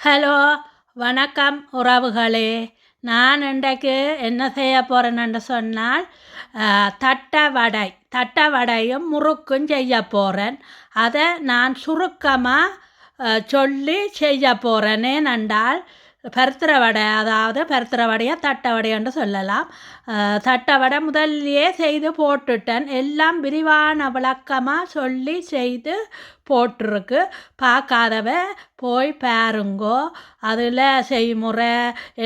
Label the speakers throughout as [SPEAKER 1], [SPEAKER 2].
[SPEAKER 1] Hello வணக்கம் உறவுகளே. நான் இன்றைக்கு என்ன செய்ய போகிறேன்னு சொன்னால் தட்டை வடை தட்டை வடையும் முறுக்கும் செய்ய போகிறேன் அதை நான் சுருக்கமாக சொல்லி செய்ய போகிறேனே ஏனென்றால் பருத்திர வடை அதாவது பருத்திர வடையை தட்டை வடையன்று சொல்லலாம். தட்டை வடை முதல்லையே செய்து போட்டுட்டேன். எல்லாம் விரிவான விளக்கமாக சொல்லி செய்து போட்டிருக்கு. பார்க்காதவ போய் பாருங்கோ. அதில் செய்முறை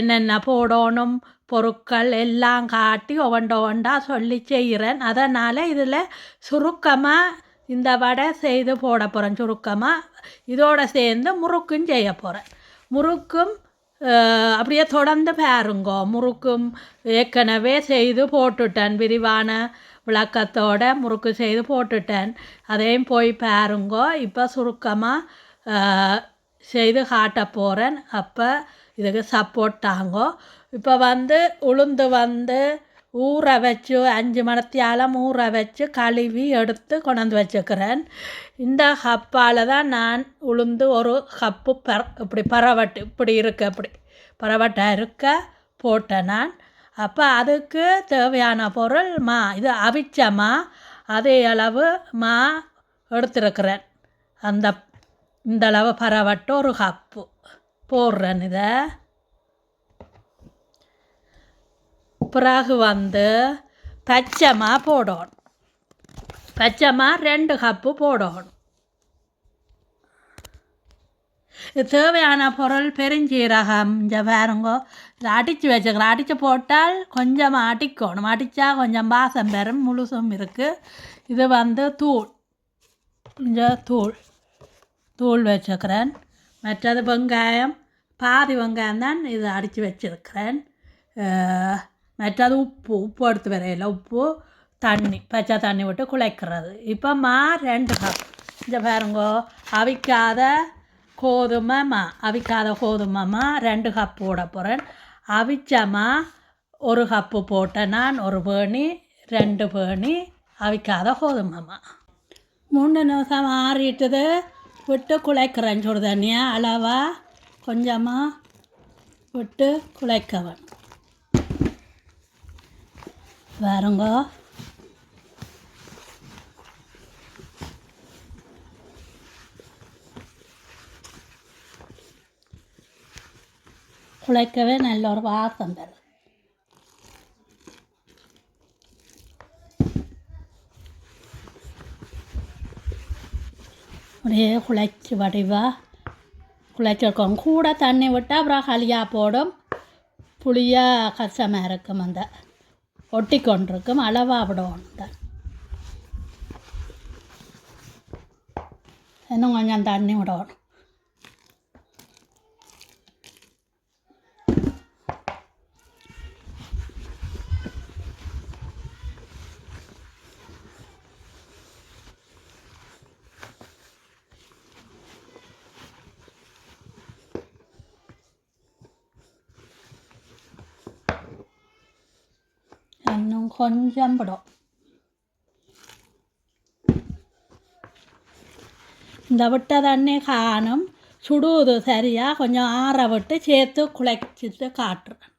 [SPEAKER 1] என்னென்ன போடணும் பொருட்கள் எல்லாம் காட்டி ஒவ்வொண்ட ஒவ்வொண்டா சொல்லி செய்கிறேன். அதனால் இதில் சுருக்கமாக இந்த வடை செய்து போட போகிறேன் சுருக்கமாக இதோடு சேர்ந்து முறுக்கும் செய்ய போகிறேன் முறுக்கும் அப்படியே தொடர்ந்து பாருங்கோ முறுக்கும் ஏற்கனவே செய்து போட்டுட்டேன் விரிவான விளக்கத்தோட முறுக்கு செய்து போட்டுட்டேன் அதையும் போய் பாருங்கோ இப்போ சுருக்கமாக செய்து காட்ட போகிறேன் அப்போ இதுக்கு சப்போர்ட் தாங்கோ இப்போ வந்து உளுந்து வந்து ஊற வச்சு அஞ்சு மணத்தியாலம் ஊற வச்சு கழுவி எடுத்து கொண்டாந்து வச்சுக்கிறேன். இந்த கப்பால் தான் நான் உளுந்து ஒரு கப்பு பர இப்படி பரவட்டு இப்படி இருக்க இப்படி பரவட்டை இருக்க போட்டேன் நான். அப்போ அதுக்கு தேவையான பொருள் மா இது அவிச்ச மா அதே அளவு மா எடுத்துருக்கிறேன். அந்த இந்த அளவு பரவட்டு ஒரு கப்பு போடுறேன் இதை. பிறகு வந்து பச்சைமா போடணும். பச்சைமா ரெண்டு கப்பு போடணும். இது தேவையான பொருள் பெருஞ்சீரகம் இங்கே பாருங்கோ. இதை அடித்து வச்சுக்கிறேன் அடித்து போட்டால் கொஞ்சம் அடிக்கணும். அடித்தா கொஞ்சம் பாசம் பெறும் முழுசும் இருக்குது இது வந்து தூள். இங்கே தூள். தூள் வச்சுக்கிறேன். மற்றது வெங்காயம் பாதி வெங்காயம் தான் இது அடித்து வச்சுருக்கிறேன். மற்றது உப்பு உப்பு எடுத்து வரையில் உப்பு தண்ணி பச்சை தண்ணி விட்டு குழைக்கிறது இப்போ மா ரெண்டு கப் இந்த பாருங்கோ அவிக்காத கோதுமை மா அவிக்காத கோதுமை மா ரெண்டு கப் போட போகிறேன் அவிச்சமா ஒரு கப்பு போட்டேன் நான் ஒரு பேணி ரெண்டு பேணி அவிக்காத கோதுமைமா மூணு நிமிஷம் ஆறிட்டுது விட்டு குழைக்கிறேன் சுடு தண்ணியை அளவா கொஞ்சமாக விட்டு குழைக்கவன் வேணும் குழைக்கவே நல்ல ஒரு வாசம் தரும். அப்படியே குழைச்சி வடிவா. குழைச்சிருக்கோம். கூட தண்ணி விட்டால் அப்புறம் களியாக போடும். புளியாக கஷ்டமாக இருக்கும் அந்த. ஒட்டி கொண்டிருக்கும் அளவாக விடணும் தான் இன்னும் கொஞ்சம் தண்ணி விடணும் இன்னும் கொஞ்சம் படும் இந்த விட்ட தண்ணி காணும் சுடுவது சரியாக கொஞ்சம் ஆற விட்டு சேர்த்து குழைச்சிட்டு காட்டுறேன்.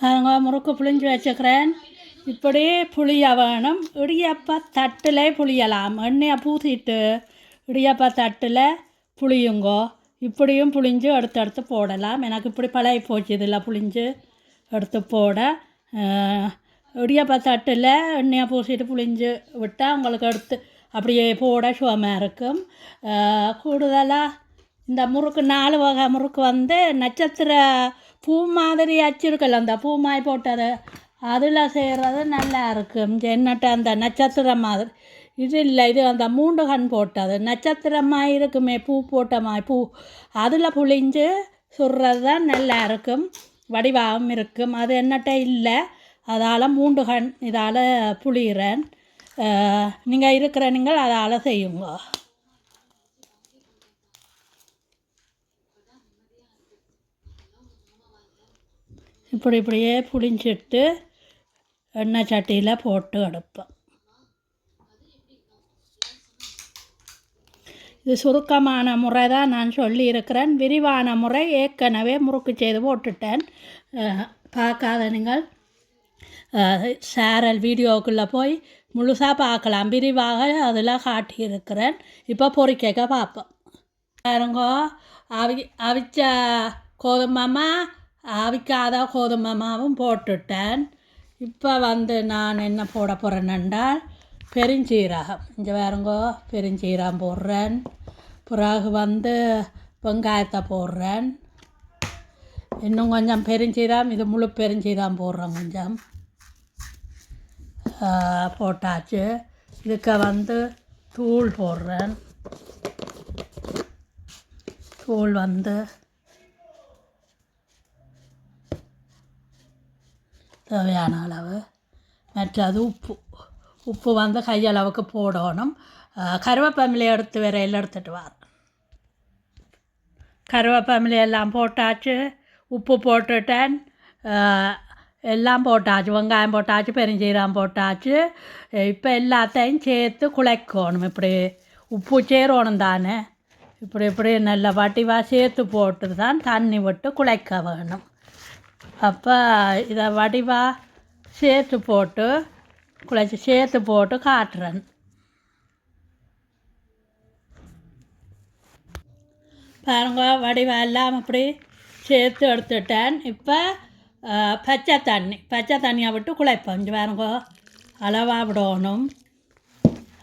[SPEAKER 1] பாருங்க முறுக்கு புளிஞ்சு வச்சுக்கிறேன். இப்படி புளிய வேணும். இடியப்ப தட்டில் புளியலாம். எண்ணெயை பூசிட்டு இடியப்ப தட்டில் புளியுங்கோ. இப்படியும் புளிஞ்சு எடுத்து எடுத்து போடலாம். எனக்கு இப்படி பழகி போச்சு இதில் புளிஞ்சு எடுத்து போட. இடியப்ப தட்டில் எண்ணெயாக பூசிட்டு புளிஞ்சு விட்டால் உங்களுக்கு எடுத்து அப்படியே போட சுகமாக இருக்கும். கூடுதலாக இந்த முறுக்கு நாலு வகை முறுக்கு வந்து நட்சத்திர பூ மாதிரி அச்சிருக்கல அந்த பூ மாய் போட்டது. அதில் செய்கிறது நல்லா இருக்கும். என்னட்ட அந்த நட்சத்திரம் மாதிரி. இது இல்லை இது அந்த மூண்டு கண் போட்டது. நட்சத்திரமாக இருக்குமே பூ போட்ட மாதிரி பூ. அதில் புளிஞ்சு சுடுறது தான் நல்லா இருக்கும். வடிவாகவும் இருக்கும். அது என்னட்ட இல்லை. அதால் மூண்டுகன் இதால் புளிகிறேன் நீங்கள் இருக்கிற நீங்கள் அதால் செய்யுங்க. இப்படி இப்படியே புளிஞ்சிட்டு எண்ணெய் சட்டியில் போட்டு எடுப்பேன் இது சுருக்கமான முறை தான் நான் சொல்லியிருக்கிறேன் விரிவான முறை ஏற்கனவே முறுக்கு செய்து போட்டுட்டேன். பார்க்காத நீங்கள் சேரல் வீடியோக்குள்ளே போய் முழுசாக பார்க்கலாம். விரிவாக அதில் காட்டியிருக்கிறேன். இப்போ பொறிக்கைக்க பார்ப்போம். பாருங்கோ அவி அவிச்ச கோதுமாமா அவிக்காத கோதுமமாவும் போட்டுட்டேன். இப்போ வந்து நான் என்ன போட போகிறேன் என்றால் பெருஞ்சீரகம். இங்கே பாருங்கோ பெருஞ்சீரகம் போடுறேன். பிறகு வந்து வெங்காயத்தை போடுறேன். இன்னும் கொஞ்சம் பெருஞ்சீரகம் இது முழு பெருஞ்சீரகம் போடுறேன் கொஞ்சம். போட்டாச்சு இதுக்கு வந்து தூள் போடுறேன் தூள் வந்து தேவையான அளவு மற்றது உப்பு உப்பு வந்து கையளவுக்கு போடணும் கருவேப்பமிலை எடுத்து வரையில் எடுத்துகிட்டு வரேன் கருவேப்பமிலை எல்லாம் போட்டாச்சு உப்பு போட்டுட்டேன் எல்லாம் போட்டாச்சு வெங்காயம் போட்டாச்சு பெருஞ்சீரம் போட்டாச்சு இப்போ எல்லாத்தையும் சேர்த்து குழைக்கணும் இப்படி உப்பு சேரணும் தானே இப்படி இப்படி நல்ல வடிவாக சேர்த்து போட்டு தான் தண்ணி விட்டு குழைக்க வேணும் அப்போ இதை வடிவாக சேர்த்து போட்டு குழைச்சி சேர்த்து போட்டு காட்டுறேன் பாருங்க வடிவெல்லாம் எல்லாம் அப்படி சேர்த்து எடுத்துட்டேன் இப்போ பச்சை தண்ணி பச்சை தண்ணியை விட்டு குழைப்போம் இங்கே பாருங்க அளவாக விடணும்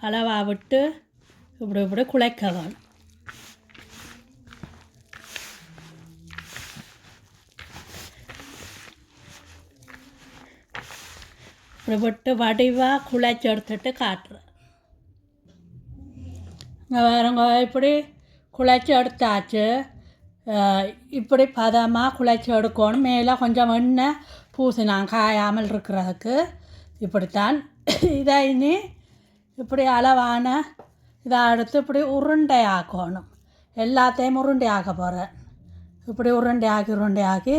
[SPEAKER 1] அளவாக விட்டு இப்படி இப்படி குழைக்க வேணும் இப்படி விட்டு வடிவாக குழைச்சி எடுத்துட்டு காட்டுறேன் இங்கே பாருங்க இப்படி குழைச்சி எடுத்தாச்சு இப்படி பதமாக குழைச்சி எடுக்கணும். மேலே கொஞ்சம் எண்ணெய் பூசினான் காயாமல் இருக்கிறதுக்கு. இப்படித்தான். இதை இனி இப்படி அளவான இதை எடுத்து இப்படி உருண்டை ஆக்கணும் எல்லாத்தையும் உருண்டை ஆக்க போகிறேன் இப்படி உருண்டை ஆக்கி உருண்டை ஆக்கி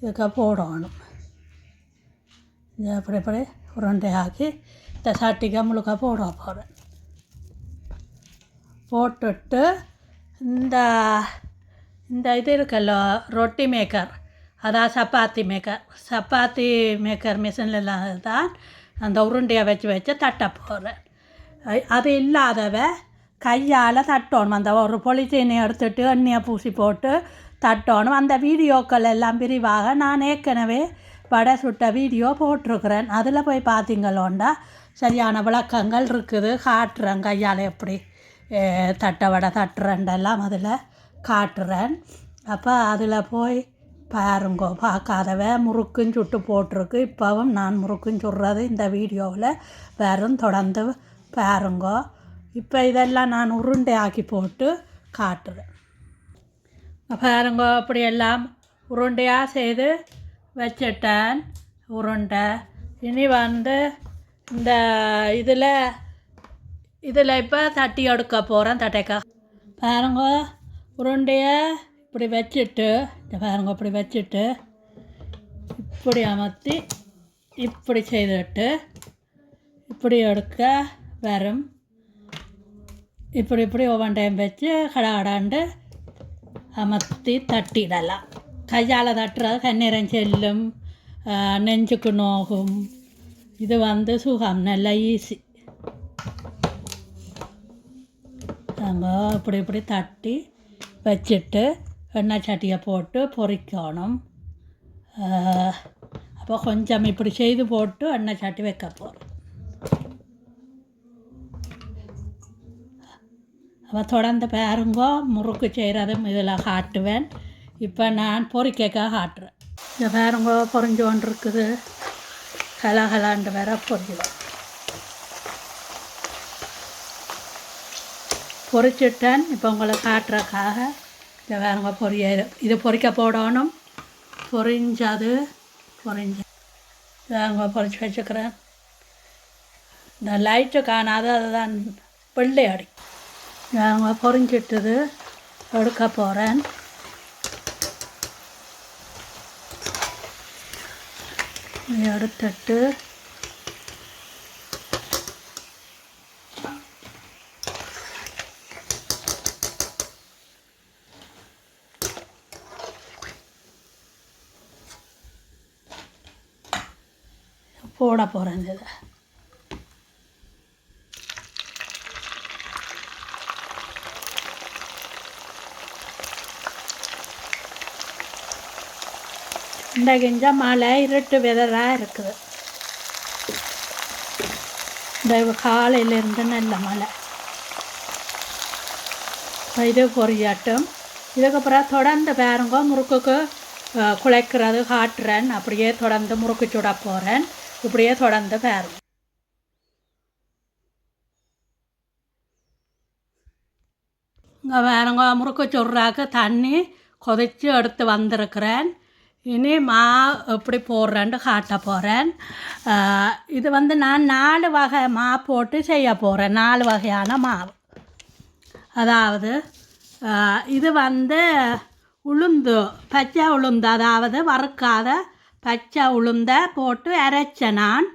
[SPEAKER 1] இதுக்கு போடணும். இப்படி இப்படி உருண்டை ஆக்கி இந்த சட்டிக்கு முழுக்க போட போகிறேன் போட்டுட்டு இந்த இந்த இது இருக்குல்ல ரொட்டி மேக்கர் அதான் சப்பாத்தி மேக்கர் சப்பாத்தி மேக்கர் மிஷினில் தான் அந்த உருண்டையை வச்சு வச்சு தட்ட போகிறேன் அது இல்லாதவ கையால் தட்டணும். அந்த ஒரு பொலித்தீனை எடுத்துட்டு எண்ணெயை பூசி போட்டு தட்டணும். அந்த வீடியோக்கள் எல்லாம் விரிவாக நான் ஏற்கனவே வடை சுட்ட வீடியோ போட்டிருக்கிறேன். அதில் போய் பார்த்தீங்களோண்டா சரியான விளக்கங்கள் இருக்குது. காட்டுறேன் கையால் எப்படி தட்டை வடை தட்டுறேன்டெல்லாம் அதில். காட்டுறேன். அப்போ அதில் போய் பாருங்கோ பார்க்காதவ முறுக்கும் சுட்டு போட்டிருக்கு. இப்போவும் நான் முறுக்கும் சுடுறது இந்த வீடியோவில். வேறும் தொடர்ந்து பாருங்கோ. இப்போ இதெல்லாம் நான் உருண்டை ஆக்கி போட்டு காட்டுறேன். பாருங்க அப்படியெல்லாம் உருண்டையாக செய்து வச்சிட்டேன் உருண்டை. இனி வந்து இந்த இதில் இதில் இப்போ தட்டி எடுக்க போகிறேன் தட்டைக்கா. பாருங்க உருண்டையை இப்படி வச்சுட்டு இந்த பாருங்க இப்படி வச்சுட்டு இப்படி அமர்த்தி இப்படி செய்துட்டு இப்படி எடுக்க வரும். இப்படி இப்படி ஒவ்வொன்றையும் வச்சு கடாடாண்டு அமர்த்தி தட்டிடலாம். கையால் தட்டுறது கண்ணீரம் செல்லும் நெஞ்சுக்கு நோகும். இது வந்து சுகம் நல்லா ஈஸி நாங்கள் இப்படி இப்படி தட்டி வச்சுட்டு எண்ணெய் சட்டியை போட்டு பொரிக்கணும் அப்போ கொஞ்சம் இப்படி செய்து போட்டு எண்ணெய் சட்டி வைக்க போகிறோம் அப்போ தொடர்ந்து பாருங்க முறுக்கு செய்கிறதும் இதில் காட்டுவேன் இப்போ நான் பொரிக்கக்காக காட்டுறேன் இந்த பாருங்க பொரிஞ்சு கொண்டு இருக்குது கலகலாண்டு வேற பொரிஞ்சிடும் பொரிச்சிட்டேன் இப்போ உங்களை காட்டுறக்காக இதை வேறுங்க பொரிய இது பொறிக்க போடணும். பொரிஞ்சது பொரிஞ்சு வேறுங்க பொரிச்சு வச்சுக்கிறேன். இந்த லைட்டு காணாத அதுதான் வெள்ளை அடி. வேறுங்க பொரிஞ்சிட்டது எடுக்க போகிறேன் எடுத்துட்டு போட போகிறேன் இதை. இந்த கிஞ்ச மாலை இருட்டு விதராக இருக்குது. இந்த காலையிலேருந்து நல்ல மழை. இது பொரியாட்டும் இதுக்கப்புறம் தொடர்ந்து பாருங்க முறுக்குக்கு குழைக்கிறது காட்டுறேன். அப்படியே தொடர்ந்து முறுக்கு சுட போகிறேன் இப்படியே தொடர்ந்து பாருங்க இங்கே வேறங்க முறுக்கு சொல்கிறாக்க தண்ணி கொதித்து எடுத்து வந்திருக்கிறேன் இனி மா எப்படி போடுறேன்ட்டு காட்ட போகிறேன் இது வந்து நான் நாலு வகை மா போட்டு செய்ய போகிறேன் நாலு வகையான மாவு அதாவது இது வந்து உளுந்து பச்சை உளுந்து அதாவது வறுக்காத பச்சை உளுந்த போட்டு அரைச்சேன் நான்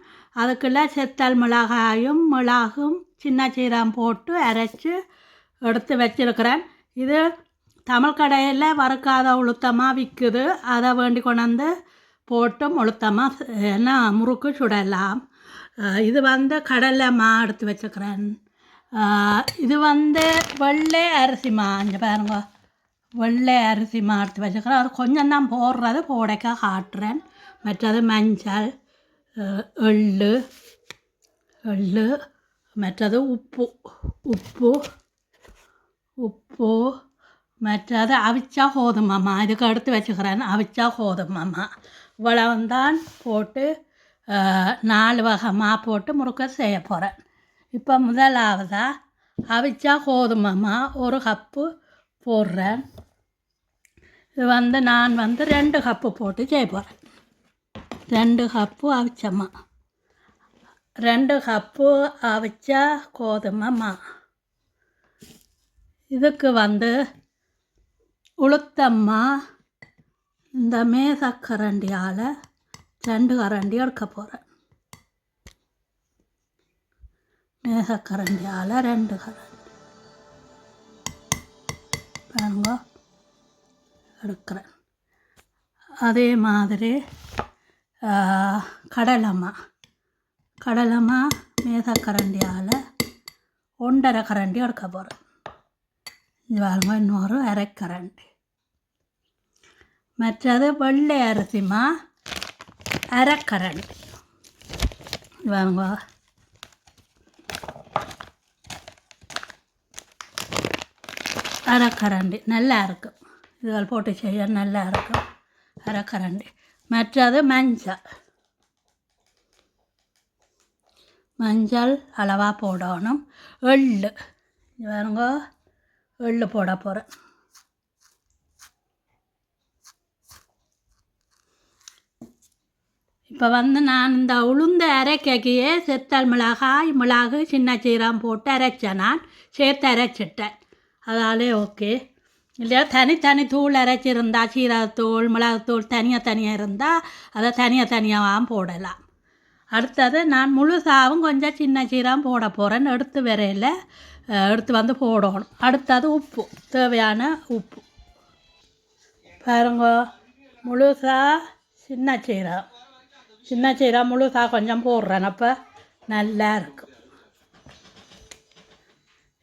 [SPEAKER 1] அதுக்குள்ள செத்தல் மிளகாயும் மிளகும் சின்ன சீரம் போட்டு அரைச்சி எடுத்து வச்சிருக்கிறேன். இது தமிழ் கடையில் வறுக்காத உளுத்தமாக விற்குது அதை வேண்டி கொண்டாந்து போட்டு உளுத்தமாக என்ன முறுக்கு சுடலாம். இது வந்து கடலைமா எடுத்து வச்சுக்கிறேன் இது வந்து வெள்ளை அரிசிமா இங்கே பாருங்க. வெள்ளை அரிசி மா எடுத்து வச்சுக்கிறேன் அது கொஞ்சம் தான் போடுறது போடைக்காக காட்டுறேன். மற்றது மஞ்சள் எள் எள் மற்றது உப்பு உப்பு உப்பு மற்றது அவிச்சா கோதுமாம்மா இதுக்கு எடுத்து வச்சுக்கிறேன் அவிச்சா கோதுமாம்மா இவ்வளவும் தான் போட்டு நாலு வகைமா போட்டு முறுக்க செய்ய போகிறேன் இப்போ முதலாவதாக அவிச்சா கோதுமாம்மா ஒரு கப்பு போடுறேன். இது வந்து நான் வந்து ரெண்டு கப்பு போட்டு செய்ய போகிறேன் ரெண்டு கப்பு அவிச்சம்மா ரெண்டு கப்பு அவிச்ச கோதுமைம்மா இதுக்கு வந்து உளுத்தம்மா இந்த மேசக்கரண்டியால் ரெண்டு கரண்டி எடுக்க போகிறேன் மேசக்கரண்டியால் ரெண்டு கரண்டி பாருங்க எடுக்கிறேன் அதே மாதிரி ஆ, கடலைம்மா. மேதா கரண்டியால் ஒன்றரை கரண்டி எடுக்க போகிறேன் இது பாருங்க இன்னொரு அரைக்கரண்டி மற்றது வெள்ளை அரிசிமா அரைக்கரண்டி இது பாருங்க. அரைக்கரண்டி நல்லா இருக்கும் இதுகள் போட்டு செய்ய நல்லா இருக்கும் அரைக்கரண்டி மற்றது மஞ்சள். மஞ்சள் அளவாக போடணும். எள்ளு. வேணுங்க பாருங்க எள்ளு போட போகிறேன் இப்போ வந்து நான் இந்த உளுந்த அரைக்கையே செத்தல் மிளகாய் மிளகு சின்ன சீரம் போட்டு அரைச்சேன் நான். சேர்த்து அரைச்சிட்டேன். அதாலே ஓகே. இல்லையா? தனித்தனி தூள் அரைச்சிருந்தா சீரகத்தூள் மிளகுத்தூள் தனியாக தனியாக இருந்தால் அதை தனியாக தனியாகவும் போடலாம். அடுத்தது நான் முழுசாவும் கொஞ்சம் சின்ன சீரகம் போட போகிறேன்னு எடுத்து வரையில் எடுத்து வந்து போடணும். அடுத்தது உப்பு தேவையான உப்பு. பாருங்க முழுசா சின்ன சீரகம். சின்ன சீரகம் முழுசா கொஞ்சம் போடுறேன். அப்போ நல்லா இருக்கும்.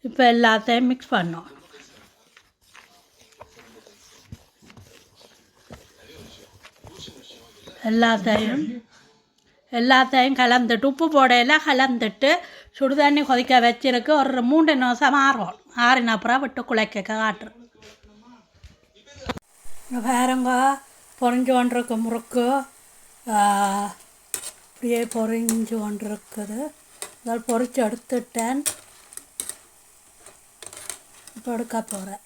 [SPEAKER 1] இப்போ எல்லாத்தையும் மிக்ஸ் பண்ணணும். எல்லாத்தையும் எல்லாத்தையும் கலந்துட்டு உப்பு போடையில் கலந்துட்டு சுடு தண்ணி கொதிக்க வச்சிருக்கு. ஒரு மூன்று நிமிஷம் மாறுவோம் ஆறின அப்புறம் விட்டு குழைக்க காட்டுறேன் பாருங்க பொறிஞ்சு கொண்டிருக்கு முறுக்கு. இப்படியே அப்படியே பொறிஞ்சு கொண்டிருக்குது இதால் பொறிச்சு எடுத்துட்டேன். இப்போ எடுக்க போகிறேன்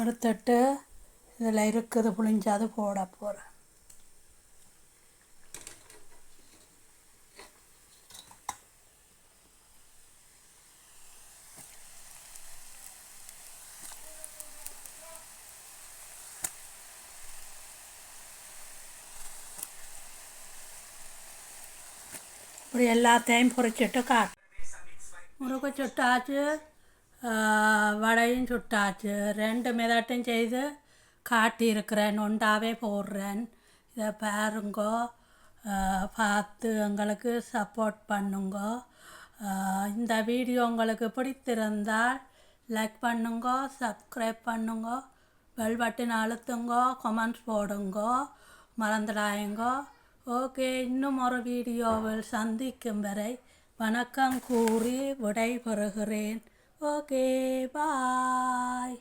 [SPEAKER 1] எடுத்துட்டு இதில் இருக்குது புளிஞ்சாது போட போகிறேன் இப்படி எல்லாத்தையும் பொறிச்சிட்டு காட்டு. முறுக்கு சுட்டாச்சு வடையும் சுட்டாச்சு. ரெண்டு மிதட்டும் செய்து காட்டியிருக்கிறேன் ஒண்டாவே போடுறேன். இதை பாருங்கோ பார்த்து எங்களுக்கு சப்போர்ட் பண்ணுங்கோ. இந்த வீடியோ உங்களுக்கு பிடித்திருந்தால் லைக் பண்ணுங்கோ சப்ஸ்கிரைப் பண்ணுங்கோ பெல் பட்டன் அழுத்துங்கோ கமெண்ட்ஸ் போடுங்கோ மறந்துடாயுங்கோ ஓகே இன்னும் ஒரு வீடியோவில் சந்திக்கும் வரை வணக்கம் கூறி விடை பெறுகிறேன் ஓகே பாய்